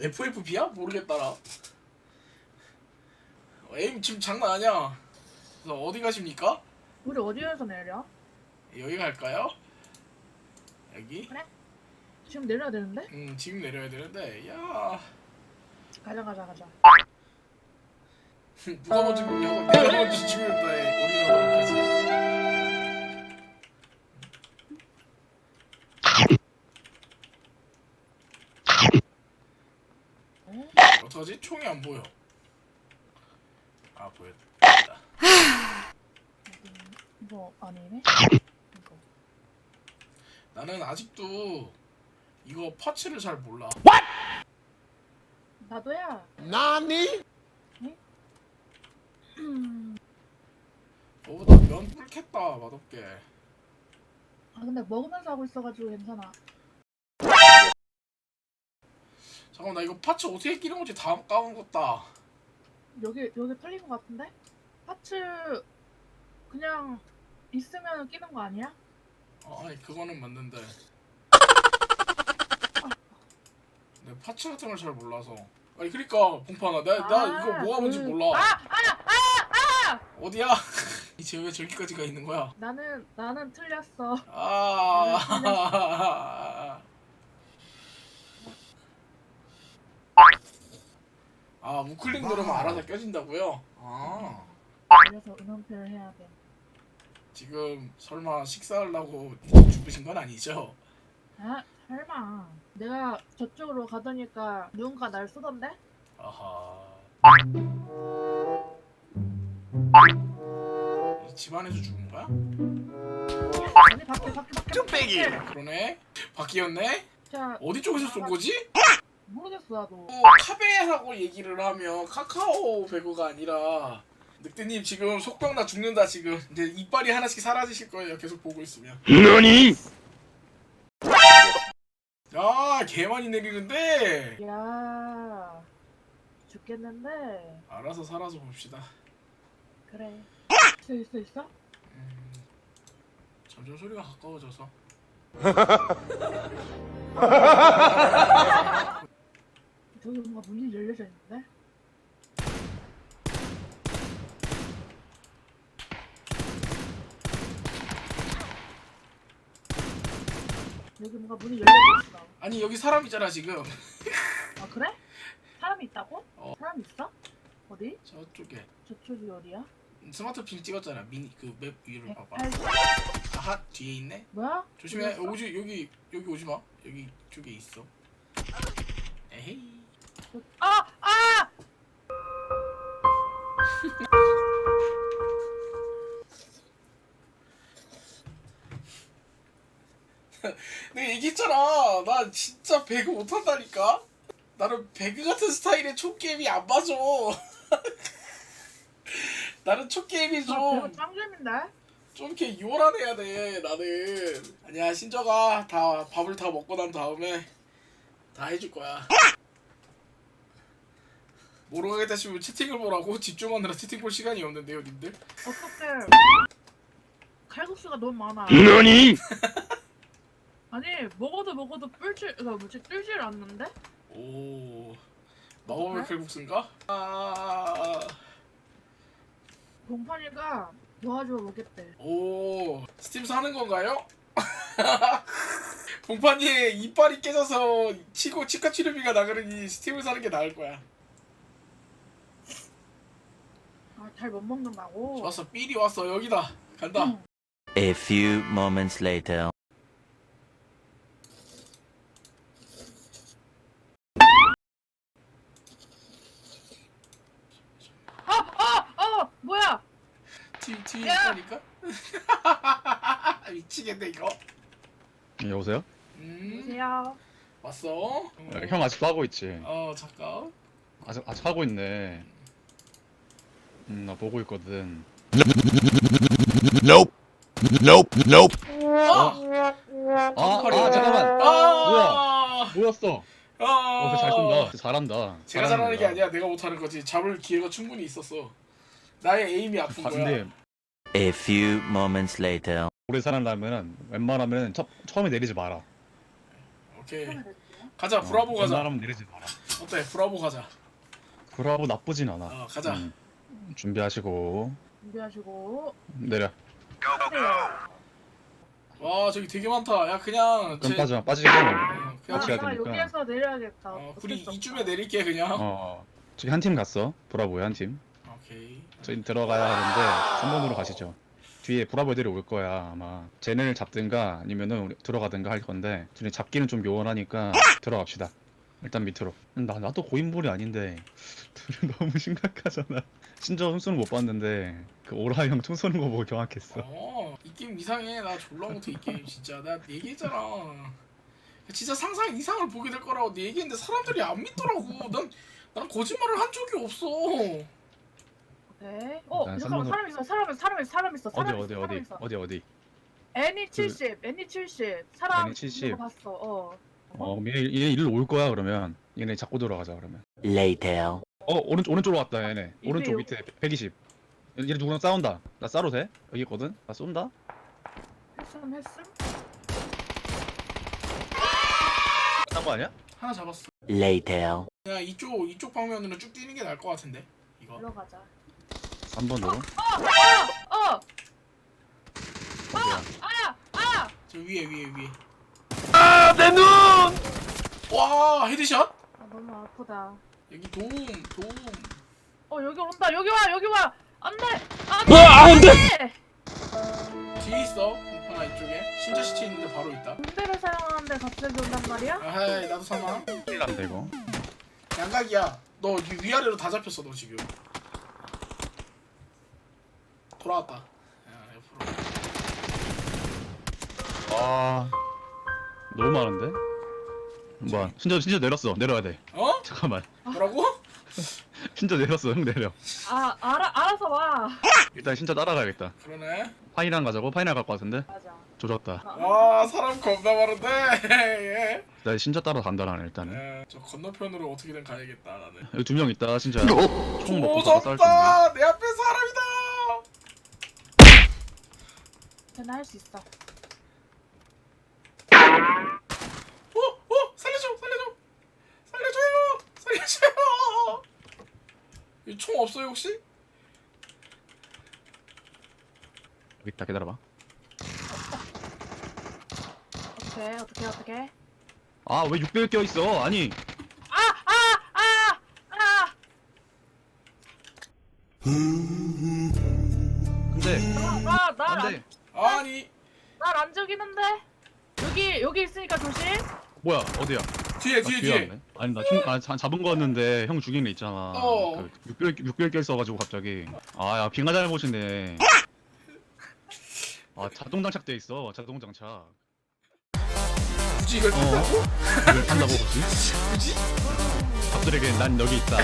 FFB야? 모르겠다 나. 어, 에임 지금 장난 아니야. 그래서 어디 가십니까? 우리 어디에서 내려? 여기 갈까요? 여기? 지금 내려야 되는데? 음 지금 내려야 되는데 야 가자 가자 가자. 누가 먼저 죽냐고 내가 먼저 죽였다 어떡하지? 총이 안 보여 아 보였다 이거 아니네? 이거. 나는 아직도 이거 파츠를 잘 몰라 나도야. 나니? 음. 어나 면 불켰다 맛없게 아 근데 먹으면서 하고 있어가지고 괜찮아. 잠깐만 나 이거 파츠 어떻게 끼는 건지 다 까먹었다 여기 여기 털린 것 같은데? 파츠 그냥 있으면 끼는 거 아니야? 어, 아니 그거는 맞는데 내 파츠 같은 걸 잘 몰라서 아니 그니까 봉파나 나, 나 아, 이거 뭐가 뭔지 그- 몰라 아, 아, 아! 어디야? 이제 왜 저기까지 가 있는 거야? 나는 나는 틀렸어. 아, 아 우클릭 누르면 알아서 껴진다고요? 아 그래서 은원표를 해야 돼. 지금 설마 식사하려고 주무신 건 아니죠? 아 설마. 내가 저쪽으로 가더니까 누군가 날 쏘던데? 아하 이 집안에서 죽은 거야? 아니 밖에 밖에 밖에. 뚝배기. 그러네 바뀌었네? 자 어디 쪽에서 쏜 거지? 모르겠어 나도. 어, 카베라고 얘기를 하면 카카오 배구가 아니라 늑대님 지금 속병 나 죽는다 지금 이제 이빨이 하나씩 사라지실 거예요 계속 보고 있으면 너니? 야 개많이 내리는데 야 죽겠는데. 알아서 살아서 봅시다 그래. 있어 있어 있어? 음, 점점 소리가 가까워져서 저기 뭔가 문이 열려져 있는데? 여기 뭔가 문이 열려져 있어. 아니 여기 사람 있잖아 지금 아 그래? 사람이 있다고? 어. 사람 있어? 어디? 저쪽에 저쪽이 어디야? 스마트폰 찍었잖아 미니 그 맵 위를 봐봐 180? 아하 뒤에 있네 뭐야? 조심해 어디 있어? 오지 여기 여기 오지 마 여기 쪽에 있어 에헤이 아! 아! 내가 얘기했잖아 나 진짜 배그 못한다니까 나는 배그 같은 스타일의 촉게임이 안 맞아 나는 촉게임이 아, 좀? 좀 이렇게 요란해야 돼 나는 아니야 신저가 다 밥을 다 먹고 난 다음에 다 해줄 거야 모르겠다 싶으면 채팅을 보라고 집중하느라 채팅 볼 시간이 없는데요 님들 어떡해. 칼국수가 너무 많아. 너니? 아니, 먹어도 먹어도 뿔질, 그 뭐지, 뚫질 않는데? 오 마법의 어떡해? 칼국수인가? 아... 봉판이가 도와줘 보겠대. 오 스팀 사는 건가요? 봉판이 이빨이 깨져서 치고 치과 치료비가 나가려니 스팀을 사는 게 나을 거야 아, 잘 못 먹는다고? 좋았어 삘이 왔어 여기다 간다 응. A few moments later. 아! 아! 어! 뭐야! 뒤, 뒤에 야! 있다니까? 미치겠네 이거 네, 여보세요? 음 보세요. 왔어? 어, 형 아직도 하고 있지? 어 잠깐 아직, 아직 하고 있네 음, 나 보고 있거든 Nope. Nope. Nope. 아! 아, 아 잠깐만 아! 뭐였어? 아! 어, 잘 쏜다 잘한다 제가 잘하는 게 아니야 내가 못하는 거지 잡을 기회가 충분히 있었어 나의 에임이 아픈 아, 거야 근데 A few moments later. 오래 살려면 웬만하면 첫, 처음에 내리지 마라 오케이. 가자 브라보 가자 웬만하면 내리지 마라. 어때 브라보 가자 브라보 나쁘진 않아. 어 가자 음, 준비하시고 준비하시고 내려. 와 저기 되게 많다 야 그냥 그럼 제- 빠져 빠지고. 어, 아, 그냥 같이 되니까. 여기에서 내려야겠다. 어, 어쩔 우리 수 없다. 이쯤에 내릴게 그냥 어 저기 한 팀 갔어. 브라보에 한 팀. 오케이 저희 들어가야 하는데 3번으로 가시죠. 뒤에 브라보 애들이 올 거야 아마. 쟤네를 잡든가 아니면은 우리 들어가든가 할 건데 쟤네 잡기는 좀 요원하니까 들어갑시다. 일단 밑으로. 나 나도 고인물이 아닌데 둘이 너무 심각하잖아. 진짜 훔수는 못 봤는데 그 오라 형총 쏘는 거 보고 경악했어. 어 이 게임 이상해 나 졸라 못해 이 게임 진짜 나 얘기했잖아 진짜 상상 이상을 보게 될 거라고 내 얘기했는데 사람들이 안 믿더라고 난, 난 거짓말을 한 적이 없어 네. 어난 잠깐만 삼번으로- 사람 있어 사람 있어 사람 있어 사람 있어 어디 사람 어디 있어, 어디 사람 있어. 어디 어디. 애니 70 애니 70 사람 애니 70. 있는 거 봤어. 어. 어 얘, 얘 일로 올 거야 그러면 얘네 잡고 들어가자 그러면. Later. 어 오른쪽 오른쪽으로 왔다 얘네 이게 오른쪽 요- 밑에 120얘 누구랑 싸운다 나 싸도 돼? 여기 있거든? 나 쏜다? 했음 했음. 끝난 거 아니야? 하나 잡았어 Later. 그냥 이쪽 이쪽 방면으로 쭉 뛰는 게 나을 것 같은데 이거 들어가자. 3번 으로 어. 어디야? 아! 아! 저 위에 위에 위에 아, 내 눈! 와 헤드샷? 아 너무 아프다. 여기 도움 도움. 어 여기 온다. 여기 와 여기 와. 안돼. 아, 안 돼! 안돼. 뒤에 있어. 하나 이쪽에. 신자 시체 있는데 바로 있다. 군대를 사용하는데 갑자기 온단 말이야? 아 하이 나도 사망 큰일 난다 이거. 양각이야. 너 위- 위아래로 다 잡혔어 너 지금. 돌아왔다. 야 옆으로. 아 너무 많은데? 뭐야 진짜 진짜 내렸어. 내려야 돼. 어? 잠깐만. 뭐라고? 진짜 내렸어 형 내려. 아 알아 알아서 와. 일단 진짜 따라가야겠다. 그러네. 파이랑 가자고? 파이랑 갈것 같은데? 맞아. 조졌다. 와 사람 겁나 많은데. 예. 나 진짜 따라간다 나는 일단은 예, 저 건너편으로 어떻게든 가야겠다 나는. 여기 두 명 있다 진짜 총 먹고 가서 싸울 조졌다 내 앞에 사람이다! 쟤는 할수 있어 어? 어? 살려줘 살려줘 살려줘요 살려줘요 이 총 없어요 혹시? 여기 있다 기다려봐. 어떻게 어떻게 어떻게 아 왜 600 껴있어? 아니. 아아아아! 근데 나나날 안돼. 아니. 안 죽이는데? 여기 여기 있으니까 조심. 뭐야 어디야 뒤에 나 뒤에 뒤에 뒤에. 아니 나 총, 아, 자- 잡은 거였는데 형 죽인 애 있잖아. 어. 그 육별 육별결 써가지고 갑자기. 아야 빙하 잘 보시네. 아 자동 장착돼 있어 자동 장착. 굳이 이걸 어. 탄다고? 이걸 탄다고 혹시? 굳이? 적들에게 난 여기 있다.